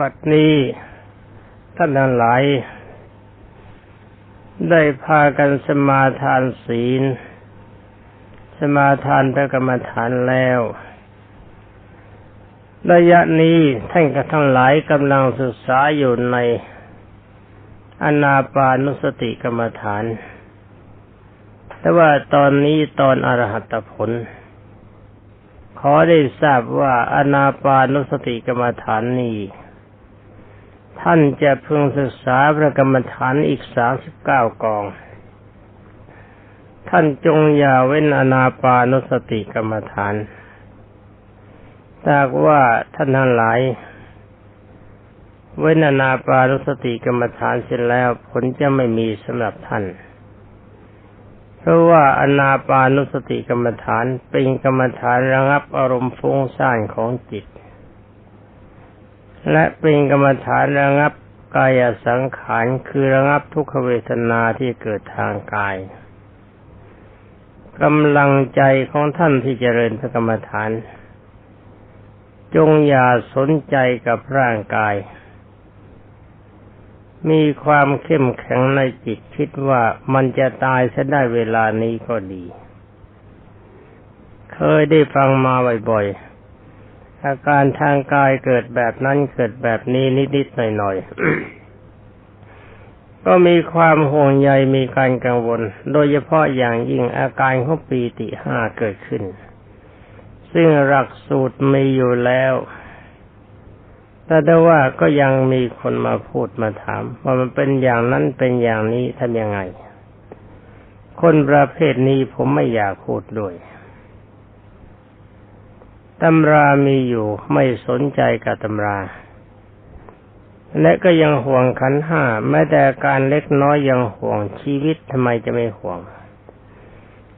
บัดนี้ท่านทั้งหลาย ได้พากันสมาทานศีล สมาทานพระกรรมฐานแล้ว ระยะนี้ท่านกับทั้งหลายกำลังศึกษาอยู่ในอนาปานุสติกรรมฐาน แต่ว่าตอนนี้ตอนอรหัตผล ขอได้ทราบว่าอนาปานุสติกรรมฐานนี้ ท่านจะพึงศึกษาพระกรรมฐานอีกสามสิบเก้ากอง ท่านจงอย่าเว้นอนาปานุสติกรรมฐานถ้าว่าท่านทั้งหลาย เว้นอนาปานุสติกรรมฐานเสร็จแล้วผลจะไม่มีสำหรับท่าน เพราะว่าอนาปานุสติกรรมฐานเป็นกรรมฐานระงับอารมณ์ฟุ้งซ่านของจิต และเป็นกรรมฐานระงับกายสังขารคือระงับทุกขเวทนาที่เกิดทางกายกำลังใจของท่านที่เจริญพระกรรมฐาน จงอย่าสนใจกับร่างกาย มีความเข้มแข็งในจิตคิดว่ามันจะตายซะได้เวลานี้ก็ดี เคยได้ฟังมาบ่อยๆ อาการทางกายเกิดแบบนั้นเกิดแบบนี้นิดๆหน่อยๆ ก็มีความห่วงใยมีการกังวล โดยเฉพาะอย่างยิ่งอาการของปีติห้าเกิดขึ้น ซึ่งหลักสูตรมีอยู่แล้ว แต่ได้ว่าก็ยังมีคนมาพูดมาถาม ว่ามันเป็นอย่างนั้นเป็นอย่างนี้ทำยังไง คนประเภทนี้ผมไม่อยากพูดด้วย ตำรามีอยู่ไม่สนใจกับตำรา และก็ยังห่วงขันห้าแม้แต่การเล็กน้อยยังห่วงชีวิตทำไมจะไม่ห่วง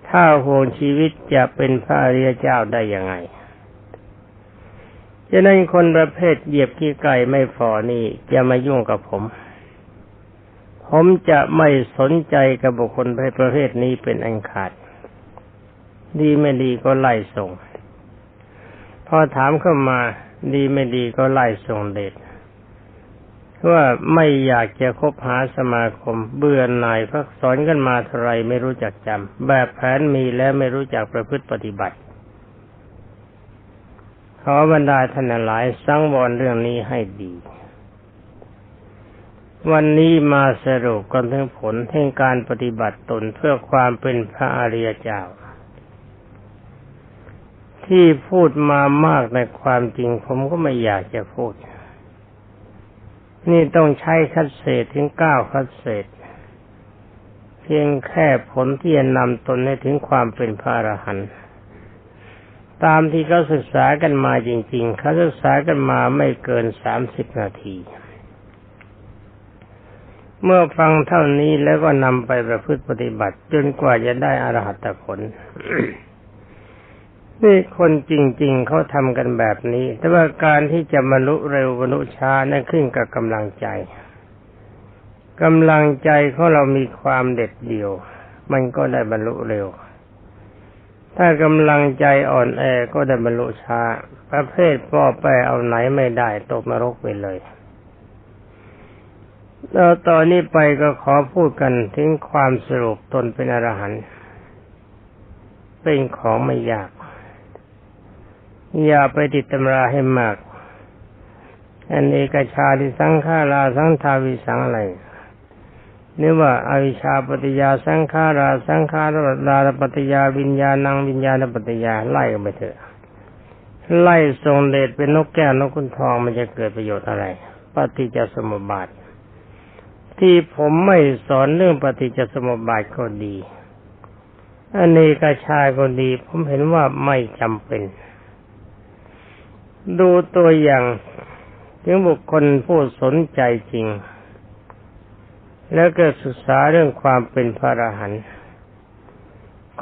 ถ้าห่วงชีวิตจะเป็นพระอริยเจ้าได้ยังไงจะนั้นคนประเภทเหยียบขี้ไก่ไม่ฟอนี่จะมายุ่งกับผม ผมจะไม่สนใจกับบุคคลประเภทนี้เป็นอันขาด ดีไม่ดีก็ไล่ส่ง พอถามเข้ามาดีไม่ดีก็ไล่ส่งเดชว่าไม่อยากจะคบหาสมาคม เบื่อหน่ายพักสอนกันมาเท่าไรไม่รู้จักจำแบบแผนมีแล้วไม่รู้จักประพฤติปฏิบัติ ขอบรรดาท่านหลายสังวรเรื่องนี้ให้ดี วันนี้มาสรุปกันถึงผลแห่งการปฏิบัติตนเพื่อความเป็นพระอริยเจ้า ที่พูดมามากในความจริง ผมก็ไม่อยากจะพูด นี่ต้องใช้คัดเศษถึงเก้าคัดเศษ เพียงแค่ผลที่จะนำตนให้ถึงความเป็นพระอรหันต์ตามที่เขาศึกษากันมาจริง ๆ เขาศึกษากันมาไม่เกินสามสิบนาที เมื่อฟังเท่านี้แล้วก็นำไปประพฤติปฏิบัติ จนกว่าจะได้อรหัตผล นี่คนจริง ๆเขาทำกันแบบนี้ แต่ว่าการที่จะบรรลุเร็วบรรลุช้านั่นขึ้นกับกำลังใจกำลังใจของเรามีความเด็ดเดี่ยว มันก็ได้บรรลุเร็ว ถ้ากำลังใจอ่อนแอก็ได้บรรลุช้า ประเภทป้อแปเอาไหนไม่ได้ตกนรกไปเลยแล้วตอนนี้ไปก็ขอพูดกันถึงความสรุปตนเป็นอรหันต์เป็นของไม่ยาก อย่าไปติดตำราให้มาก อันเอกชาที่สังขาราสังทาวิสังอะไรนี่ว่าอาวิชาปฏิยาสังขาราสังขาราราปฏิยาวิญญาณังวิญญาณปฏิยาไล่กันไปเถอะ ไล่ทรงเดชเป็นนกแก้วนกคุณทองมันจะเกิดประโยชน์อะไร ปฏิจจสมุปบาท ที่ผมไม่สอนเรื่องปฏิจจสมุปบาทก็ดีอันนี้กชาก็ดี ผมเห็นว่าไม่จำเป็น ดูตัวอย่างถึงบุคคลผู้สนใจจริง แล้วก็ศึกษาเรื่องความเป็นพระอรหันต์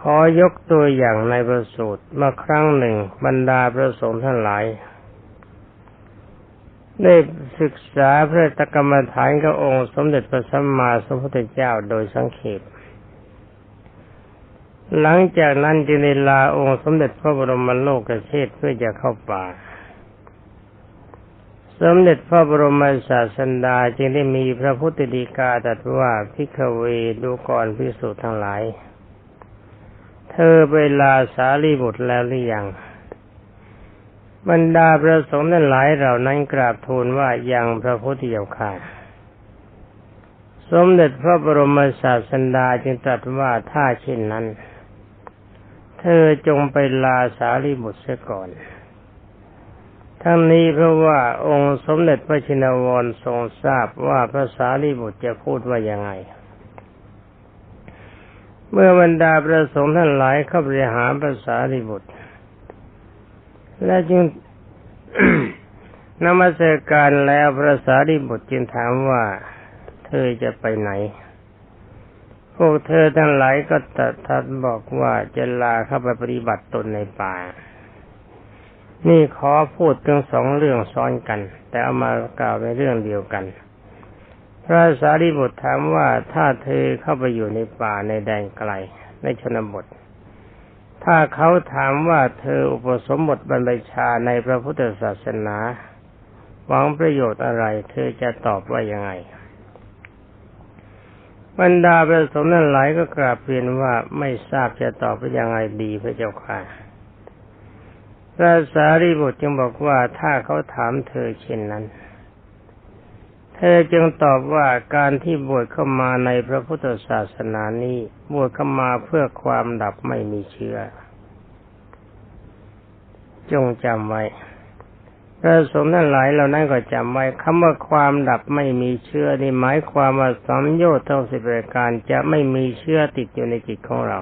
ขอยกตัวอย่างในประสูตรมาครั้งหนึ่งบรรดาพระสงฆ์ท่านหลายได้ศึกษาพระตกรรมฐานกับองค์สมเด็จพระสัมมาสัมพุทธเจ้าโดยสังเขปหลังจากนั้นจึงได้ลาองค์สมเด็จพระบรมโลกเชษเพื่อจะเข้าป่า สมเด็จพระบรมศาสดาจึงได้มีพระพุทธดีกาตรัสว่าพิกเวดูก่อนพิสุทั้งหลาย เธอเวลาสารีบุตรแล้วหรือยัง บรรดาพระสงฆ์นั้นหลายเหล่านั้นกราบทูลว่ายังพระพุทธเจ้าค่ะ สมเด็จพระบรมศาสดาจึงตรัสว่าถ้าเช่นนั้น เธอจงไปลาสารีบุตรเสียก่อน ทั้งนี้เพราะว่าองค์สมเด็จพระชินวรทรงทราบว่าพระสารีบุตรจะพูดว่ายังไง เมื่อบรรดาประสงค์ท่านหลายเข้าไปหาพระสารีบุตร และจึงนมัสการแล้วพระสารีบุตรจึงถามว่าเธอจะไปไหน พวกเธอทั้งหลายก็ตัดทัดบอกว่าจะลาเข้าไปปฏิบัติตนในป่า นี่ขอพูดถึงสองเรื่องซ้อนกัน แต่เอามากล่าวในเรื่องเดียวกัน พระสารีบุตรถามว่าถ้าเธอเข้าไปอยู่ในป่าในแดนไกลในชนบท ถ้าเขาถามว่าเธออุปสมบทบรรพชาในพระพุทธศาสนาหวังประโยชน์อะไร เธอจะตอบว่ายังไง บรรดาประสมนั้นหลายก็กราบเรียนว่าไม่ทราบจะตอบไปยังไงดีพระเจ้าค่ะ พระสารีบุตรจึงบอกว่าถ้าเขาถามเธอเช่นนั้น เธอจึงตอบว่าการที่บวชเข้ามาในพระพุทธศาสนานี้บวชเข้ามาเพื่อความดับไม่มีเชื้อ จงจำไว้พระสงฆ์ทั้งหลายเหล่านั้นก็จำไว้คำว่าความดับไม่มีเชื้อนี่หมายความว่าสัมโยชน์ทั้งสิบประการจะไม่มีเชื้อติดอยู่ในจิตของเรา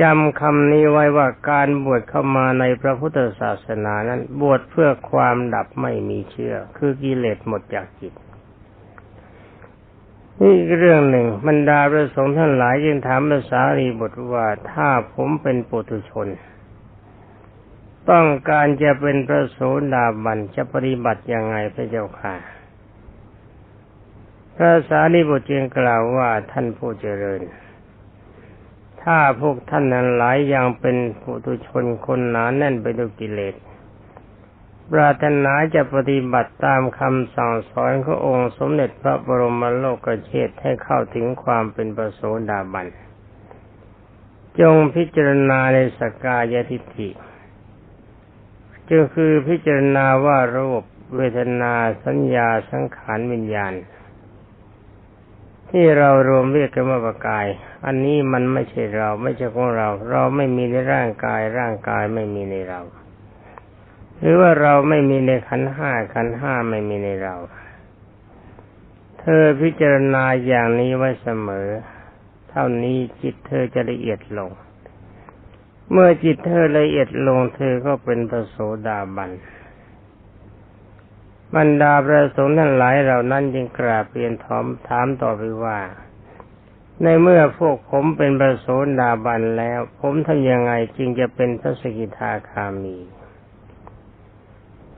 จำคำนี้ไว้ว่าการบวชเข้ามาในพระพุทธศาสนานั้น บวชเพื่อความดับไม่มีเชื้อคือกิเลสหมดจากจิต นี่เรื่องหนึ่งบรรดาพระสงฆ์ท่านหลายยังถามภาษารีบทว่าถ้าผมเป็นปุถุชน ต้องการจะเป็นพระโสดาบันจะปฏิบัติยังไงพระเจ้าค่ะ พระสารีบุตรจึงกล่าวว่าท่านผู้เจริญ ถ้าพวกท่านนั้นหลายอยังเป็นผู้ตุชนคนหนาแน่นไปด้วยกิเลสปรารถนาจะปฏิบัติตามคำสั่งสอนขององค์สมเด็จพระบรมโลกเชษให้เข้าถึงความเป็นประโสดาบัน จงพิจารณาในสกายทิฏฐิจึงคือพิจารณาว่ารูปเวทนาสัญญาสังขารวิญญาณ ที่เรารวมเรียกกันว่าประกาย อันนี้มันไม่ใช่เรา ไม่ใช่ของเรา เราไม่มีในร่างกาย ร่างกายไม่มีในเรา หรือว่าเราไม่มีในขันห้าขันห้าไม่มีในเรา เธอพิจารณาอย่างนี้ไว้เสมอ เท่านี้จิตเธอจะละเอียดลง เมื่อจิตเธอละเอียดลง เธอก็เป็นพระโสดาบัน บรรดาพระสงฆ์ทั้งหลายเหล่านั้นจึงกราบเรียนถอมถามต่อไปว่า ในเมื่อพวกผมเป็นพระโสดาบันแล้ว ผมทำยังไงจึงจะเป็นพระสกิทาคามี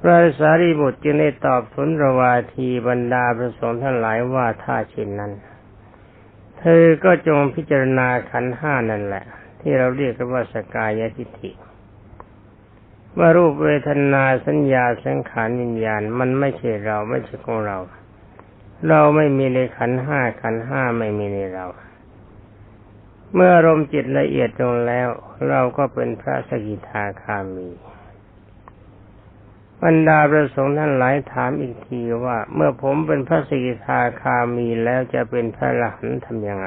พระสารีบุตรจึงได้ตอบสุนรวาทีบรรดาพระสงฆ์ทั้งหลายว่าถ้าเช่นนั้น เธอก็จงพิจารณาขันห้านั่นแหละ ที่เราเรียกกันว่าสกายทิฏฐิ ว่ารูปเวทนาสัญญาสังขารวิญญาณ มันไม่ใช่เราไม่ใช่ของเรา เราไม่มีในขันห้าขันห้าไม่มีในเรา เมื่ออารมณ์จิตละเอียดลงแล้ว เราก็เป็นพระสกิทาคามีบรรดาประสงค์ท่านหลายถามอีกทีว่า เมื่อผมเป็นพระสกิทาคามีแล้วจะเป็นพระหลานทำยังไง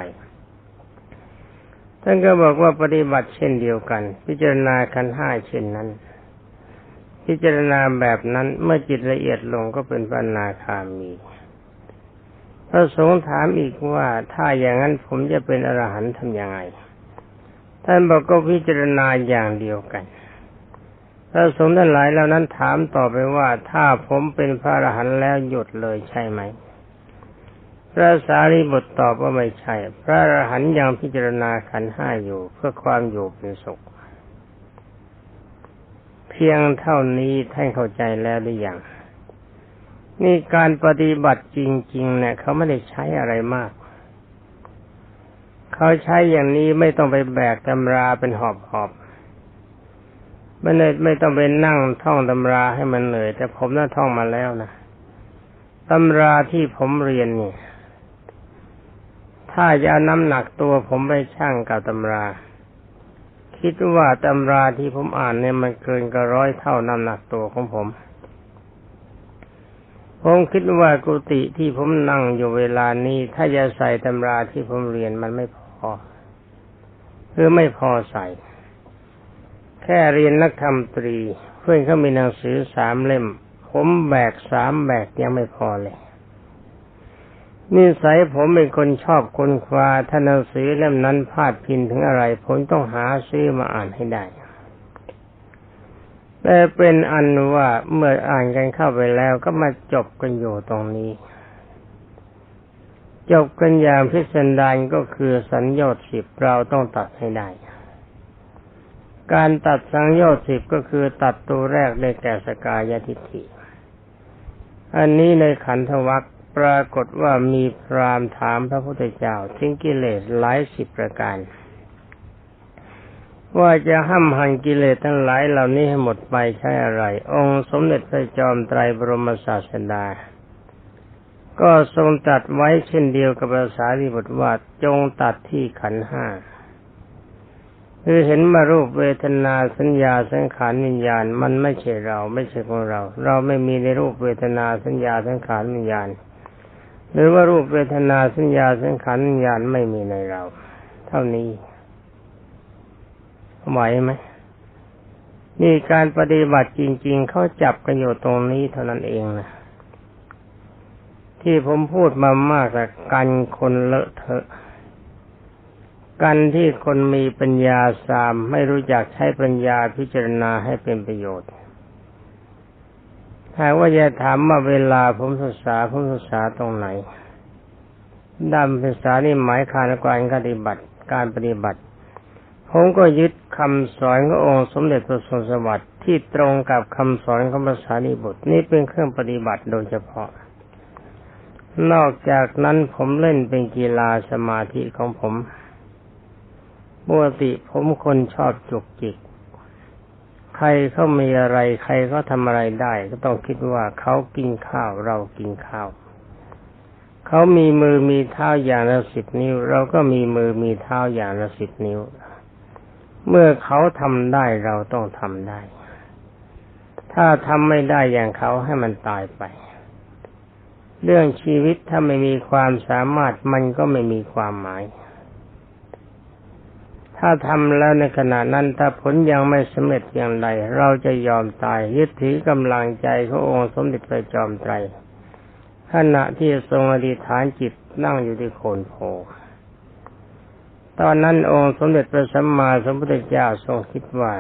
ท่านก็บอกว่าปฏิบัติเช่นเดียวกัน พิจารณาขันห้าเช่นนั้น พิจารณาแบบนั้นเมื่อจิตละเอียดลงก็เป็นปัญนาคามี พระสงฆ์ถามอีกว่าถ้าอย่างนั้นผมจะเป็นอรหันต์ทำยังไง ท่านบอกก็พิจารณาอย่างเดียวกัน พระสงฆ์ท่านหลายเหล่านั้นถามต่อไปว่าถ้าผมเป็นพระอรหันต์แล้วหยุดเลยใช่ไหม พระสารีบุตรตอบว่าไม่ใช่ พระอรหันต์ยังพิจารณาขันห้าอยู่เพื่อความอยู่เป็นสุข พียงเท่านี้ท่านเข้าใจแล้วหรือยังนี่การปฏิบัติจริง ๆ เนี่ย เขาไม่ได้ใช้อะไรมาก เขาใช้อย่างนี้ไม่ต้องไปแบกตำราเป็นหอบหอบไม่ได้ไม่ต้องไปนั่งท่องตำราให้มันเหนื่อย แต่ผมน่าท่องมาแล้วนะตำราที่ผมเรียนเนี่ย ถ้าจะเอาน้ำหนักตัวผมไปช่างกับตำรา คิดว่าตำราที่ผมอ่านเนี่ยมันเกินกว่าร้อยเท่าน้ำหนักตัวของผม ผมคิดว่ากุฏิที่ผมนั่งอยู่เวลานี้ ถ้าจะใส่ตำราที่ผมเรียนมันไม่พอคือไม่พอใส่ แค่เรียนนักธรรมตรี เพื่อนเขามีหนังสือสามเล่ม ผมแบกสามแบกยังไม่พอเลย นิสัยผมเป็นคนชอบคนคว้าถ้าหนังสือเล่มนั้นพาดพินถึงอะไร ผมต้องหาซื้อมาอ่านให้ได้ แต่เป็นอันว่าเมื่ออ่านกันเข้าไปแล้วก็มาจบกันอยู่ตรงนี้ จบกันอย่างพิสดารก็คือสัญญาสิบเราต้องตัดให้ได้ การตัดสัญญาสิบก็คือตัดตัวแรกในแก่สกายทิฏฐิอันนี้ในขันธวัค ปรากฏว่ามีพรามถามพระพุทธเจ้าถึงกิเลสหลายสิบประการ ว่าจะห้ามหันกิเลสทั้งหลายเหล่านี้ให้หมดไปใช้อะไร องค์สมเด็จพระจอมไตรบรมศาสดา ก็ทรงตัดไว้เช่นเดียวกับภาษาที่บทว่าจงตัดที่ขันห้าคือเห็นมารูปเวทนาสัญญาสังขารวิญญาณ มันไม่ใช่เราไม่ใช่ของเรา เราไม่มีในรูปเวทนาสัญญาสังขารวิญญาณ หรือว่ารูปเวทนาสัญญาสังขารญาณไม่มีในเรา เท่านี้ไหวไหมนี่การปฏิบัติจริง ๆ เขาจับกันอยู่ตรงนี้เท่านั้นเองนะที่ผมพูดมามากแต่กันคนเลอะเทอะ กันที่คนมีปัญญาสามไม่รู้จักใช้ปัญญาพิจารณาให้เป็นประโยชน์ ถ้าว่าจะถามว่าเวลาผมศึกษาผมศึกษาตรงไหนด้านศึกษานี่หมายคานการปฏิบัติการปฏิบัติ ผมก็ยึดคำสอนขององค์สมเด็จพระสุสวัสดิ์ที่ตรงกับคำสอนของภาษานิบุตรนี่เป็นเครื่องปฏิบัติโดยเฉพาะ นอกจากนั้นผมเล่นเป็นกีฬาสมาธิของผมปกติผมคนชอบจุกจิก ใครเขามีอะไร ใครเขาทำอะไรได้ ก็ต้องคิดว่าเขากินข้าวเรากินข้าวเขามีมือมีเท้าอย่างละสิบนิ้ว เราก็มีมือมีเท้าอย่างละสิบนิ้ว เมื่อเขาทำได้เราต้องทำได้ ถ้าทำไม่ได้อย่างเขาให้มันตายไป เรื่องชีวิตถ้าไม่มีความสามารถมันก็ไม่มีความหมาย ถ้าทำแล้วในขณะนั้นถ้าผลยังไม่สำเร็จอย่างไร เราจะยอมตายยึดถือกำลังใจขององค์สมเด็จพระจอมไตรขณะที่ทรงอธิษฐานจิตนั่งอยู่ที่โคนโพตอนนั้นองค์สมเด็จพระสัมมาสัมพุทธเจ้าทรงคิดว่า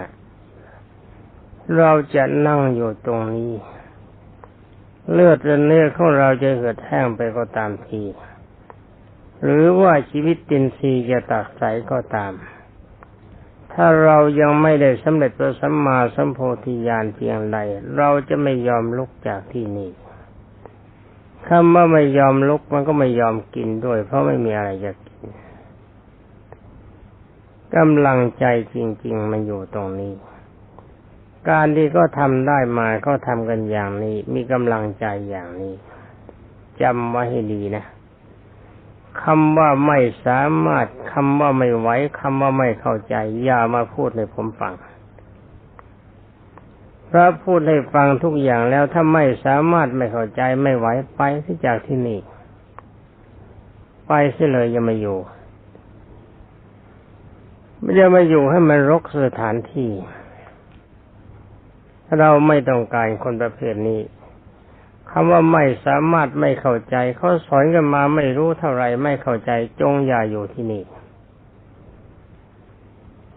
เราจะนั่งอยู่ตรงนี้ เลือดเนื้อของเราจะเหือดแห้งไปก็ตามที หรือว่าชีวิตตินซีจะตักใสก็ตาม ถ้าเรายังไม่ได้สำเร็จพระสัมมาสัมโพธิญาณเพียงใดเราจะไม่ยอมลุกจากที่นี่คำว่าไม่ยอมลุกมันก็ไม่ยอมกินด้วย เพราะไม่มีอะไรจะกินกำลังใจจริง ๆ มันอยู่ตรงนี้ การที่ก็ทำได้มาก็ทำกันอย่างนี้ มีกำลังใจอย่างนี้จำไว้ให้ดีนะ คำว่าไม่สามารถคำว่าไม่ไหวคำว่าไม่เข้าใจ อย่ามาพูดให้ผมฟังพระพูดให้ฟังทุกอย่างแล้วถ้าไม่สามารถไม่เข้าใจไม่ไหวไปที่จากที่นี่ ไปเสียเลยอย่ามาอยู่ไม่จะมาอยู่ให้มันรกสถานที่ เราไม่ต้องการคนประเภทนี้ คำว่าไม่สามารถไม่เข้าใจเขาสอนกันมาไม่รู้เท่าไรไม่เข้าใจจงอย่าอยู่ที่นี่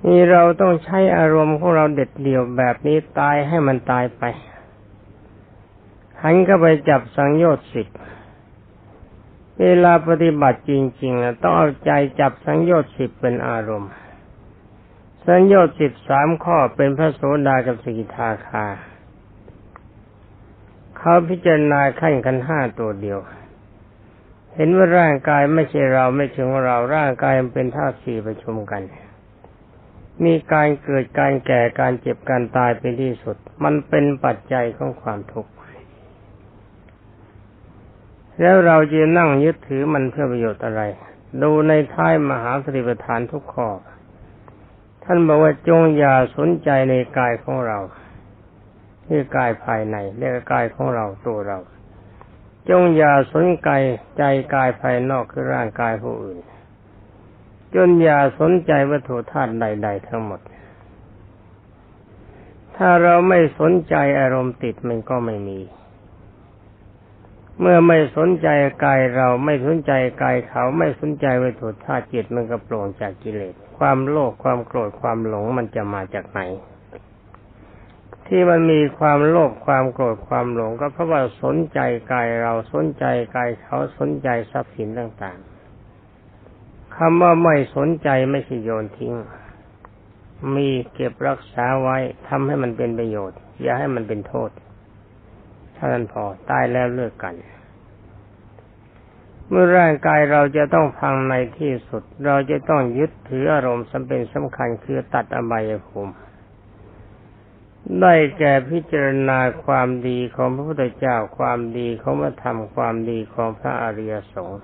นี่เราต้องใช้อารมณ์ของเราเด็ดเดี่ยวแบบนี้ตายให้มันตายไป หันก็ไปจับสังโยชน์สิบเวลาปฏิบัติจริงๆต้องเอาใจจับสังโยชน์สิบเป็นอารมณ์ สังโยชน์สิบสามข้อเป็นพระโสดากับสกิทาคา เขาพิจารณาขั้นขันห้าตัวเดียว เห็นว่าร่างกายไม่ใช่เราไม่ใช่ของเราร่างกายมันเป็นธาตุสี่ประชุมกัน มีการเกิดการแก่การเจ็บการตายเป็นที่สุด มันเป็นปัจจัยของความทุกข์แล้วเราจะนั่งยึดถือมันเพื่อประโยชน์อะไร ดูในท้ายมหาสติปัฏฐานทุกข้อ ท่านบอกว่าจงอย่าสนใจในกายของเรา ที่กายภายในเรียกกายของเราตัวเรา จงอย่าสนใจใจกายภายนอกคือร่างกายผู้อื่น จนอย่าสนใจวัตถุธาตุใด ๆ ทั้งหมด ถ้าเราไม่สนใจอารมณ์ติดมันก็ไม่มี เมื่อไม่สนใจกายเราไม่สนใจกายเขาไม่สนใจวัตถุธาตุจิตมันก็โปร่งจากกิเลสความโลภความโกรธความหลงมันจะมาจากไหน ที่มันมีความโลภความโกรธความหลงก็เพราะว่าสนใจกายเราสนใจกายเขาสนใจทรัพย์สินต่างๆคำว่าไม่สนใจไม่ใช่โยนทิ้ง มีเก็บรักษาไว้ทำให้มันเป็นประโยชน์ อย่าให้มันเป็นโทษท่านั้นพอตายแล้วเลิกกัน เมื่อร่างกายเราจะต้องพังในที่สุด เราจะต้องยึดถืออารมณ์สำเป็นสำคัญคือตัดอบายภูมิ ได้แก่พิจารณาความดีของพระพุทธเจ้าความดีของพระธรรมความดีของพระอริยสงฆ์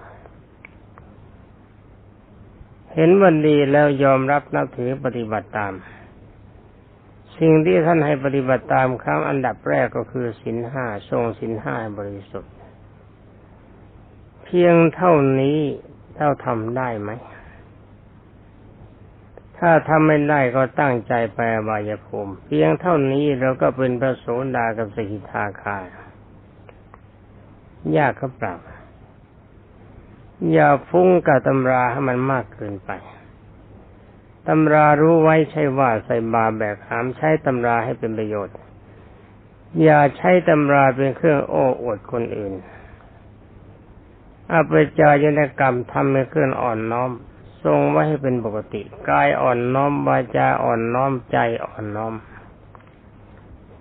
เห็นวันดีแล้วยอมรับนับถือปฏิบัติตาม สิ่งที่ท่านให้ปฏิบัติตามครั้งอันดับแรกก็คือสินห้าทรงสินห้าบริสุทธิ์ เพียงเท่านี้เท่าทำได้ไหม ถ้าทำไม่ได้ก็ตั้งใจไปบายภูมิ เพียงเท่านี้เราก็เป็นพระโสดากับสกิทาคายากก็เปล่าอย่าฟุ้งกับตำราให้มันมากเกินไปตำรารู้ไว้ใช่ว่าใส่บาแบกหามใช้ตำราให้เป็นประโยชน์ อย่าใช้ตำราเป็นเครื่องโอ้อวดคนอื่นอาปจายนกรรมทำให้เครื่องอ่อนน้อม ทรงไว้ให้เป็นปกติกายอ่อนน้อมวาจาอ่อนน้อมใจอ่อนน้อม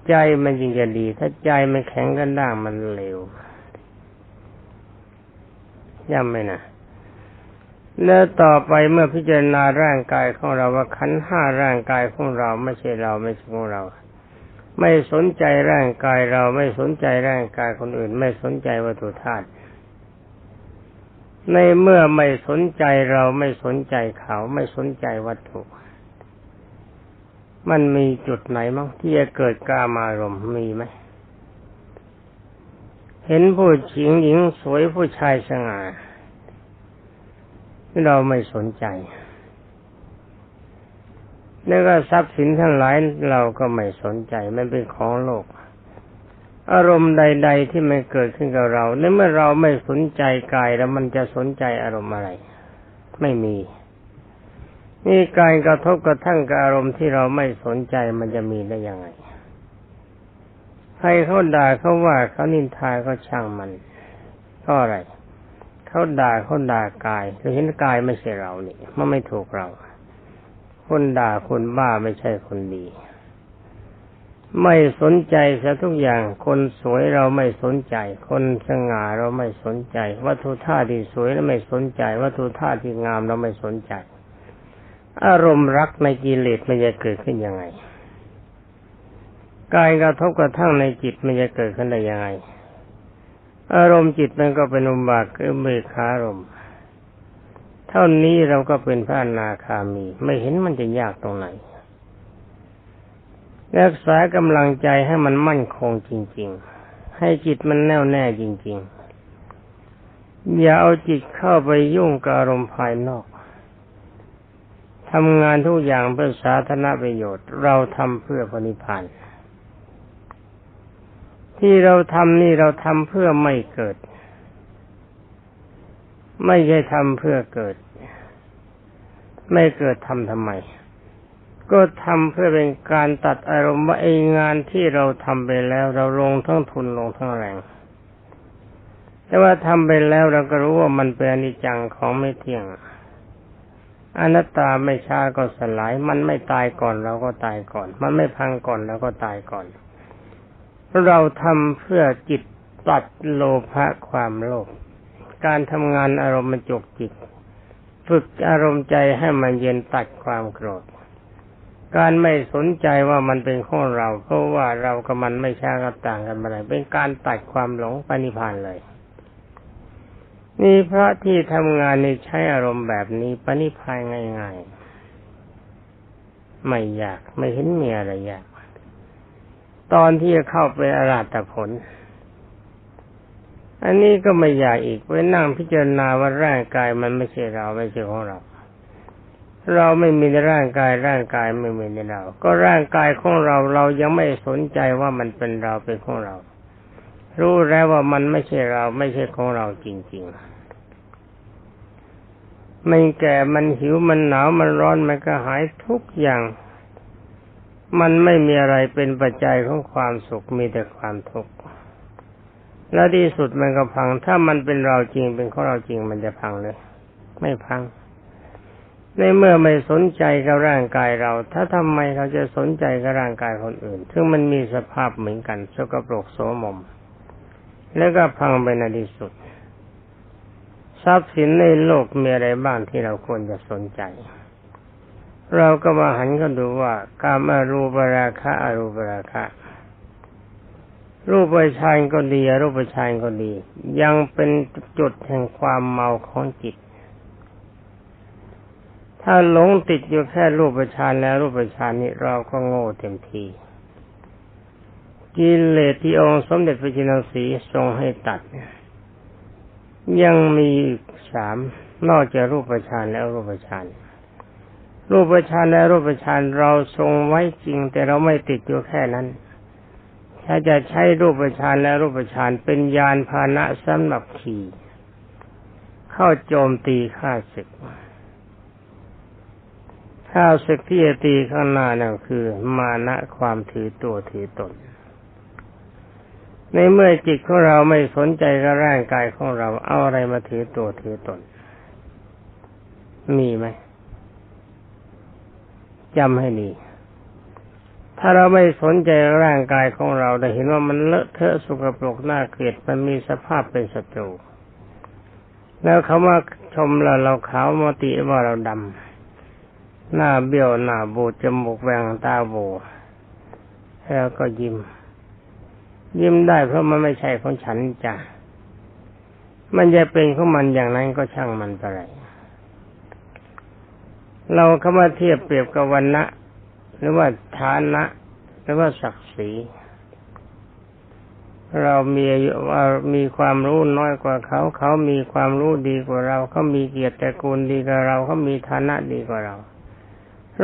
ใจมันจริงจะดี ถ้าใจมันแข็งกันด้างมันเร็วย่ำไหมนะแล้วต่อไปเมื่อพิจารณาร่างกายของเราว่าขันห้าร่างกายของเราไม่ใช่เราไม่ใช่ของเรา ไม่สนใจร่างกายเราไม่สนใจร่างกายคนอื่น ไม่สนใจวัตถุธาตุ ในเมื่อไม่สนใจเราไม่สนใจเขาไม่สนใจวัตถุ มันมีจุดไหนมั้งที่จะเกิดกามารมมีไหม เห็นผู้หญิงหญิงสวยผู้ชายสง่าเราไม่สนใจแล้วก็ทรัพย์สินทั้งหลายเราก็ไม่สนใจ มันเป็นของโลก อารมณ์ใด ๆ ที่มันเกิดขึ้นกับเราในเมื่อเราไม่สนใจกายแล้วมันจะสนใจอารมณ์อะไร ไม่มีนี่การกระทบกระทั่งกับอารมณ์ที่เราไม่สนใจมันจะมีได้ยังไงใครเขาด่าเขาว่าเขานินทาก็ช่างมันก็อะไรเขาด่าเขาด่ากายเราเห็นกายไม่ใช่เรานี่มันไม่ถูกเรา คนด่าคนบ้าไม่ใช่คนดี ไม่สนใจซะทุกอย่าง คนสวยเราไม่สนใจ คนสง่าเราไม่สนใจ วัตถุท่าที่สวยเราไม่สนใจ วัตถุท่าที่งามเราไม่สนใจ อารมณ์รักในกิเลสมันจะเกิดขึ้นยังไงกายกระทบกระทั่งในจิตมันจะเกิดขึ้นได้ยังไง อารมณ์จิตมันก็เป็นอุบาทคือเมฆารมเท่านี้เราก็เป็นพระอนาคามี ไม่เห็นมันจะยากตรงไหน รักษากำลังใจให้มันมั่นคงจริง ๆ ให้จิตมันแน่วแน่จริง ๆ อย่าเอาจิตเข้าไปยุ่งกับอารมณ์ภายนอกทำงานทุกอย่างเพื่อสาธารณประโยชน์ เราทำเพื่อพนิพานที่เราทำนี่เราทำเพื่อไม่เกิด ไม่ใช่ทำเพื่อเกิด ไม่เกิดทำทำไม ก็ทำเพื่อเป็นการตัดอารมณ์ว่าไอ้งานที่เราทำไปแล้ว เราลงทั้งทุนลงทั้งแรง แต่ว่าทำไปแล้วเราก็รู้ว่ามันเป็นอนิจจังของไม่เที่ยงอนัตตาไม่ช้าก็สลาย มันไม่ตายก่อนเราก็ตายก่อน มันไม่พังก่อนเราก็ตายก่อน เราทำเพื่อจิตตัดโลภะความโลภ การทำงานอารมณ์มันจกจิต ฝึกอารมณ์ใจให้มันเย็นตัดความโกรธ การไม่สนใจว่ามันเป็นของเรา เพราะว่าเรากับมันไม่ใช่กันต่างกันอะไรเป็นการตัดความหลงปณิพานเลย นี่พระที่ทำงานในใช้อารมณ์แบบนี้ปณิพานง่ายๆ ไม่ยากไม่เห็นมีอะไรยาก ตอนที่จะเข้าไปอาราตผล อันนี้ก็ไม่ยากอีกไปนั่งพิจารณาว่าร่างกายมันไม่ใช่เราไม่ใช่ของเรา เราไม่มีในร่างกายร่างกายไม่มีในเรา ก็ร่างกายของเราเรายังไม่สนใจว่ามันเป็นเราเป็นของเรา รู้แล้วว่ามันไม่ใช่เราไม่ใช่ของเราจริง ๆ มันแก่มันหิวมันหนาวมันร้อนมันก็หายทุกอย่าง มันไม่มีอะไรเป็นปัจจัยของความสุขมีแต่ความทุกข์แล้วที่สุดมันก็พัง ถ้ามันเป็นเราจริงเป็นของเราจริงมันจะพังเลย ไม่พัง ในเมื่อไม่สนใจกับร่างกายเรา ถ้าทำไมเราจะสนใจกับร่างกายคนอื่น ซึ่งมันมีสภาพเหมือนกันสกปรกโสมม แล้วก็พังไปในที่สุด ทรัพย์สินในโลกมีอะไรบ้างที่เราควรจะสนใจ เราก็มาหันกันดูว่าการมารูปราคะอรูปราคะ รูปฌานก็ดีรูปฌานก็ดี ยังเป็นจุดแห่งความเมาของจิต ถ้าหลงติดอยู่แค่รูปฌานแล้วรูปฌานนี้เราก็โง่เต็มทีกิเลสที่องค์สมเด็จพระจินสีทรงให้ตัด ยังมีสามนอกจากรูปฌานแล้วรูปฌานรูปฌานและรูปฌานเราทรงไว้จริง แต่เราไม่ติดอยู่แค่นั้น ถ้าจะใช้รูปฌานและรูปฌานเป็นยานพาหนะสำหรับขี่ เข้าโจมตีข้าศึก ข้าศึกที่จะตีข้างหน้านั่นคือ มานะความถือตัวถือตน ในเมื่อจิตของเราไม่สนใจกับร่างกายของเราเอาอะไรมาถือตัวถือตน มีไหมจำให้ดีถ้าเราไม่สนใจร่างกายของเราแต่เห็นว่ามันเลอะเทอะสกปรกน่าเกลียดมันมีสภาพเป็นศัตรูแล้วเขามาชมเราเราขาวมาติว่าเราดำ หน้าเบี้ยวหน้าบูดจมูกแหวงตาโบแล้วก็ยิ้ม ยิ้มได้เพราะมันไม่ใช่ของฉันจ้ะมันจะเป็นของมันอย่างนั้นก็ช่างมันไปเลยเราเข้ามาเทียบเปรียบกับวันนะหรือว่าฐานะหรือว่าศักดิ์ศรีเรามีว่ามีความรู้น้อยกว่าเขา เขามีความรู้ดีกว่าเรา เขามีเกียรติตระกูลดีกว่าเรา เขามีฐานะดีกว่าเรา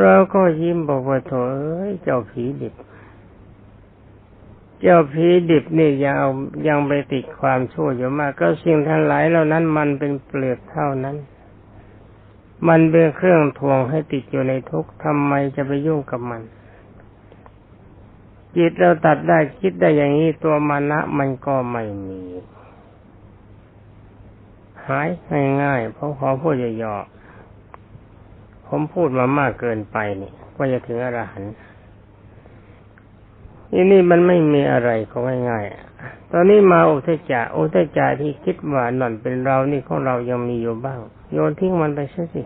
เราก็ยิ้มบอกว่าโถเอ้ยเจ้าผีดิบ เจ้าผีดิบนี่ยังเอายังไปติดความชั่วอยู่มาก ก็สิ่งทั้งหลายเหล่านั้นมันเป็นเปลือกเท่านั้น มันเป็นเครื่องทวงให้ติดอยู่ในทุกข์ทำไมจะไปยุ่งกับมัน จิตเราตัดได้คิดได้อย่างนี้ตัวมานะมันก็ไม่มี หายง่ายๆเพราะขอพูดย่อ ผมพูดมามากเกินไปนี่ก็จะถึงอรหันต์นี่นี่มันไม่มีอะไรของง่ายๆตอนนี้มาอุทจาอุทจาที่คิดว่าหน่อนเป็นเรานี่ของเรายังมีอยู่บ้าง โยนทิ้งมันไปซะสิ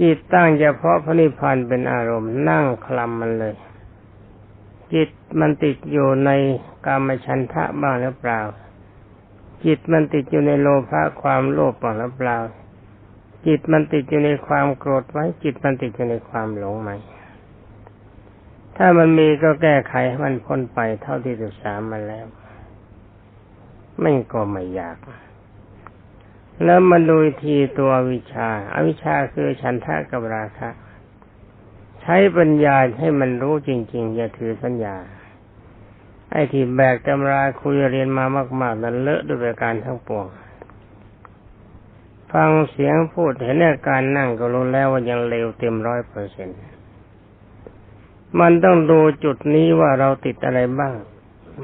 จิตตั้งเฉพาะพระนิพพานเป็นอารมณ์นั่งคลำมันเลย จิตมันติดอยู่ในกามฉันทะบ้างหรือเปล่า จิตมันติดอยู่ในโลภะความโลภบ้างหรือเปล่า จิตมันติดอยู่ในความโกรธไว้จิตมันติดอยู่ในความหลงไหมถ้ามันมีก็แก้ไขให้มันพ้นไปเท่าที่ศึกษามาแล้วไม่ก็ไม่ยาก แล้วมาดูทีตัววิชาอาวิชชาคือฉันทะกับราคะ ใช้ปัญญาให้มันรู้จริง ๆ อย่าถือสัญญา ไอ้ที่แบกตำราคุยเรียนมามาก ๆ นั้นเลอะด้วยการทั้งปวง ฟังเสียงพูดเห็นอาการนั่งก็รู้แล้วว่ายังเลวเต็มร้อยเปอร์เซ็นต์มันต้องดูจุดนี้ว่าเราติดอะไรบ้าง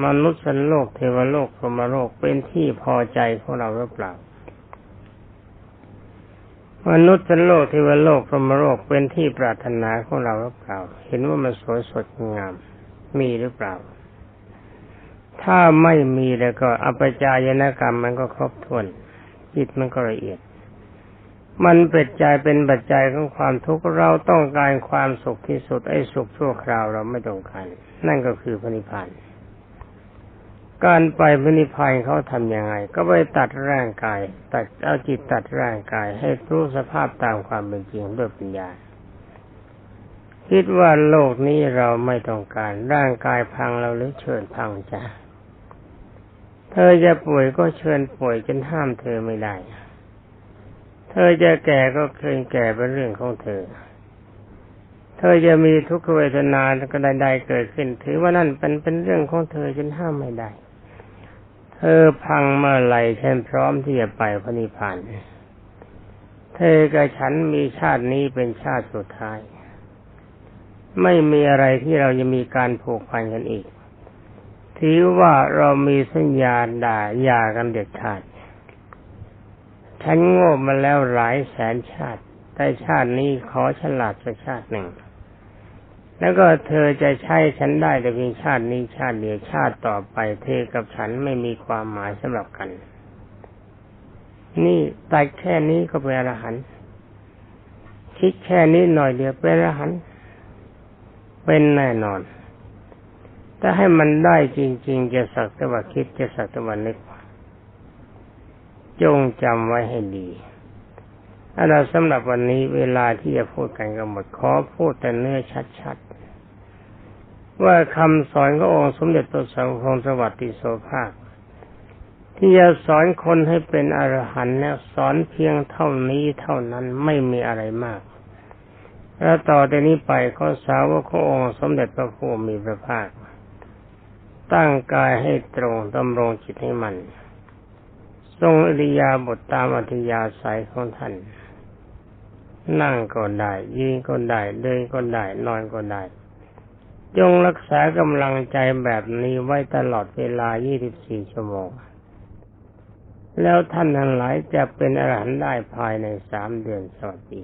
มนุษย์สันโลกเทวโลกพรหมโลกเป็นที่พอใจของเราหรือเปล่ามนุษย์สันโลกเทวโลกพรหมโลกเป็นที่ปรารถนาของเราหรือเปล่า เห็นว่ามันสวยสดงาม มีหรือเปล่า ถ้าไม่มีแล้วก็อปจายนกรรมมันก็ครบถ้วนจิตมันก็ละเอียด มันเป็นใจเป็นปัจจัยของความทุกข์เราต้องการความสุขที่สุดไอ้สุขชั่วคราวเราไม่ต้องการนั่นก็คือพระนิพพานการไปพระนิพพานเขาทำยังไง ก็ไปตัดร่างกาย ตัดเอาจิตตัดร่างกาย ให้รู้สภาพตามความเป็นจริงด้วยปัญญา คิดว่าโลกนี้เราไม่ต้องการร่างกายพังเราหรือเชิญพังจ้ะเธอจะป่วยก็เชิญป่วยจนห้ามเธอไม่ได้ เธอจะแก่ก็เคยแก่เป็นเรื่องของเธอ เธอจะมีทุกขเวทนาก็ใดๆเกิดขึ้น ถือว่านั่นเป็นเป็นเรื่องของเธอจนห้ามไม่ได้ เธอพังเมื่อไหร่ฉันพร้อมที่จะไปพระนิพพานเธอกับฉันมีชาตินี้เป็นชาติสุดท้าย ไม่มีอะไรที่เราจะมีการผูกพันกันอีก ถือว่าเรามีสัญญาด่าหย่ากันเด็ดขาด ฉันโง่มาแล้วหลายแสนชาติ แต่ชาตินี้ขอฉลาดสักชาติหนึ่ง แล้วก็เธอจะใช้ฉันได้แต่เพียงชาตินี้ชาติเดียวชาติต่อไป เธอกับฉันไม่มีความหมายสำหรับกัน นี่ตายแค่นี้ก็เป็นอรหันต์คิดแค่นี้หน่อยเดียวเป็นอรหันต์เป็นแน่นอน ถ้าให้มันได้จริง ๆ จะสักแต่ว่าคิดจะสักแต่ว่านึก จงจำไว้ให้ดีอาเราสำหรับวันนี้เวลาที่จะพูดกันก็หมดขอพูดแต่เนื้อชัดๆ ว่าคำสอนขององค์สมเด็จตัวสังฆสวัสดิโสภาค ที่จะสอนคนให้เป็นอรหันต์แล้วสอนเพียงเท่านี้เท่านั้นไม่มีอะไรมาก แล้วต่อแต่นี้ไปก็สาวกขององค์สมเด็จพระพุทธมีพระภาค ตั้งกายให้ตรงดำรงจิตให้มัน ทรงอริยาบทตามอัธยาศัยของท่าน นั่งก็ได้ยืนก็ได้เดินก็ได้นอนก็ได้ จงรักษากำลังใจแบบนี้ไว้ตลอดเวลา 24 ชั่วโมง แล้วท่านทั้งหลายจะเป็นอรหันต์ได้ภายในสามเดือนสวัสดี